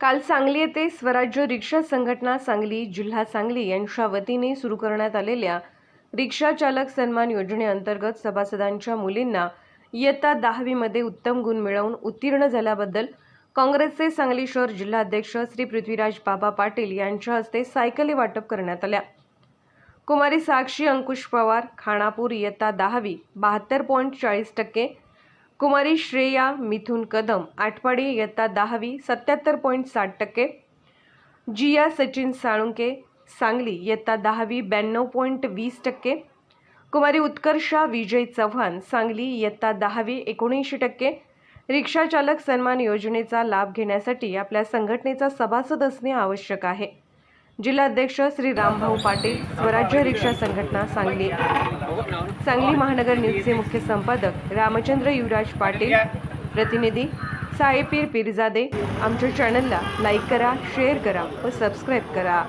काल सांगली येथे स्वराज्य रिक्षा संघटना सांगली जिल्हा सांगली यांच्या वतीने सुरू करण्यात आलेल्या रिक्षा चालक सन्मान योजनेअंतर्गत सभासदांच्या मुलींना इयत्ता दहावीमध्ये उत्तम गुण मिळवून उत्तीर्ण झाल्याबद्दल काँग्रेसचे सांगली शहर जिल्हाध्यक्ष श्री पृथ्वीराज बाबा पाटील यांच्या हस्ते सायकली वाटप करण्यात आल्या. कुमारी साक्षी अंकुश पवार खानापूर इयत्ता दहावी बहात्तर पॉईंट चाळीस टक्के कुमारी श्रेया मिथुन कदम आठवाडी इयत्ता दहावी सत्याहत्तर पॉईंट साठ टक्के. जिया सचिन साळुंके सांगली इयत्ता दहावी ब्याण्णव पॉईंट वीस टक्के. कुमारी उत्कर्षा विजय चव्हाण सांगली इयत्ता दहावी एकोणऐंशी टक्के. रिक्षाचालक सन्मान योजनेचा लाभ घेण्यासाठी आपल्या संघटनेचा सभासद असणे आवश्यक आहे. जिल्हाध्यक्ष श्री रामभाऊ पाटील स्वराज्य रिक्षा संघटना सांगली. सांगली महानगर न्यूजचे मुख्य संपादक रामचंद्र युवराज पाटील प्रतिनिधी साहेबपीर पिरजादे आमच्या चॅनलला लाईक करा शेअर करा व सबस्क्राईब करा.